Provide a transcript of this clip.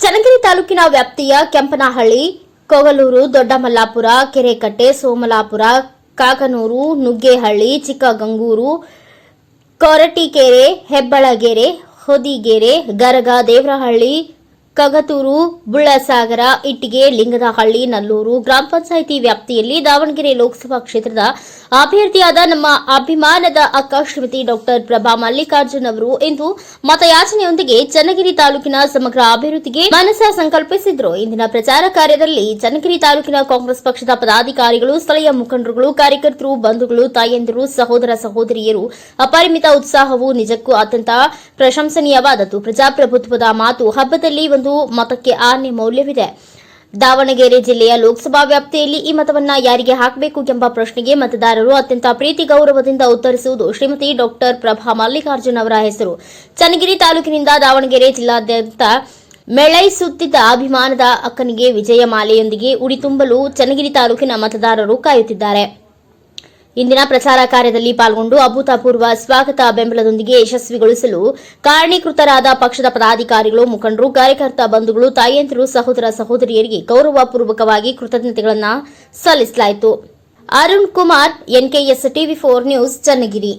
ಚನ್ನಗಿರಿ ತಾಲೂಕಿನ ವ್ಯಾಪ್ತಿಯ ಕೆಂಪನಹಳ್ಳಿ, ಕೊಗಲೂರು, ದೊಡ್ಡಮಲ್ಲಾಪುರ, ಕೆರೆಕಟ್ಟೆ, ಸೋಮಲಾಪುರ, ಕಾಕನೂರು, ನುಗ್ಗೇಹಳ್ಳಿ, ಚಿಕ್ಕಗಂಗೂರು ಕೊರಟಿಕೆರೆ ಹೆಬ್ಬಳಗೆರೆ, ಹೊದಿಗೆರೆ, ಗರಗ, ದೇವರಹಳ್ಳಿ ಕಗತೂರು, ಬುಳ್ಳಸಾಗರ, ಇಟ್ಟಿಗೆ ಲಿಂಗದಹಳ್ಳಿ ನಲ್ಲೂರು ಗ್ರಾಮ ಪಂಚಾಯಿತಿ ವ್ಯಾಪ್ತಿಯಲ್ಲಿ ದಾವಣಗೆರೆ ಲೋಕಸಭಾ ಕ್ಷೇತ್ರದ ಅಭ್ಯರ್ಥಿಯಾದ ನಮ್ಮ ಅಭಿಮಾನದ ಅಕ್ಕ ಶ್ರೀಮತಿ ಡಾಕ್ಟರ್ ಪ್ರಭಾ ಮಲ್ಲಿಕಾರ್ಜುನ್ ಅವರು ಇಂದು ಮತಯಾಚನೆಯೊಂದಿಗೆ ಚನ್ನಗಿರಿ ತಾಲೂಕಿನ ಸಮಗ್ರ ಅಭಿವೃದ್ಧಿಗೆ ಮನಸ ಸಂಕಲ್ಪಿಸಿದ್ರು. ಇಂದಿನ ಪ್ರಚಾರ ಕಾರ್ಯದಲ್ಲಿ ಚನ್ನಗಿರಿ ತಾಲೂಕಿನ ಕಾಂಗ್ರೆಸ್ ಪಕ್ಷದ ಪದಾಧಿಕಾರಿಗಳು, ಸ್ಥಳೀಯ ಮುಖಂಡರುಗಳು, ಕಾರ್ಯಕರ್ತರು, ಬಂಧುಗಳು, ತಾಯಂದಿರು, ಸಹೋದರ ಸಹೋದರಿಯರು ಅಪರಿಮಿತ ಉತ್ಸಾಹವು ನಿಜಕ್ಕೂ ಅತ್ಯಂತ ಪ್ರಶಂಸನೀಯವಾದದ್ದು. ಪ್ರಜಾಪ್ರಭುತ್ವದ ಮಾತು ಹಬ್ಬದಲ್ಲಿ ಒಂದು ಮತಕ್ಕೆ ಆನೆ ಮೌಲ್ಯವಿದೆ. ದಾವಣಗೆರೆ ಜಿಲ್ಲೆಯ ಲೋಕಸಭಾ ವ್ಯಾಪ್ತಿಯಲ್ಲಿ ಈ ಮತವನ್ನ ಯಾರಿಗೆ ಹಾಕಬೇಕು ಎಂಬ ಪ್ರಶ್ನೆಗೆ ಮತದಾರರು ಅತ್ಯಂತ ಪ್ರೀತಿ ಗೌರವದಿಂದ ಉತ್ತರಿಸುವುದು ಶ್ರೀಮತಿ ಡಾಕ್ಟರ್ ಪ್ರಭಾ ಮಲ್ಲಿಕಾರ್ಜುನ್ ಅವರ ಹೆಸರು. ಚನ್ನಗಿರಿ ತಾಲೂಕಿನಿಂದ ದಾವಣಗೆರೆ ಜಿಲ್ಲಾದ್ಯಂತ ಮೆಳೈಸುತ್ತಿದ್ದ ಅಭಿಮಾನದ ಅಕ್ಕನಿಗೆ ವಿಜಯ ಮಾಲೆಯೊಂದಿಗೆ ಉಡಿ ತುಂಬಲು ಚನ್ನಗಿರಿ ತಾಲೂಕಿನ ಮತದಾರರು ಕಾಯುತ್ತಿದ್ದಾರೆ. ಇಂದಿನ ಪ್ರಚಾರ ಕಾರ್ಯದಲ್ಲಿ ಪಾಲ್ಗೊಂಡು ಅಭೂತಪೂರ್ವ ಸ್ವಾಗತ ಬೆಂಬಲದೊಂದಿಗೆ ಯಶಸ್ವಿಗೊಳಿಸಲು ಕಾರಣೀಕೃತರಾದ ಪಕ್ಷದ ಪದಾಧಿಕಾರಿಗಳು, ಮುಖಂಡರು, ಕಾರ್ಯಕರ್ತ ಬಂಧುಗಳು, ತಾಯಂದಿರು, ಸಹೋದರ ಸಹೋದರಿಯರಿಗೆ ಗೌರವಪೂರ್ವಕವಾಗಿ ಕೃತಜ್ಞತೆಗಳನ್ನು ಸಲ್ಲಿಸಲಾಯಿತು. Arun Kumar, NKS TV four news, Channagiri.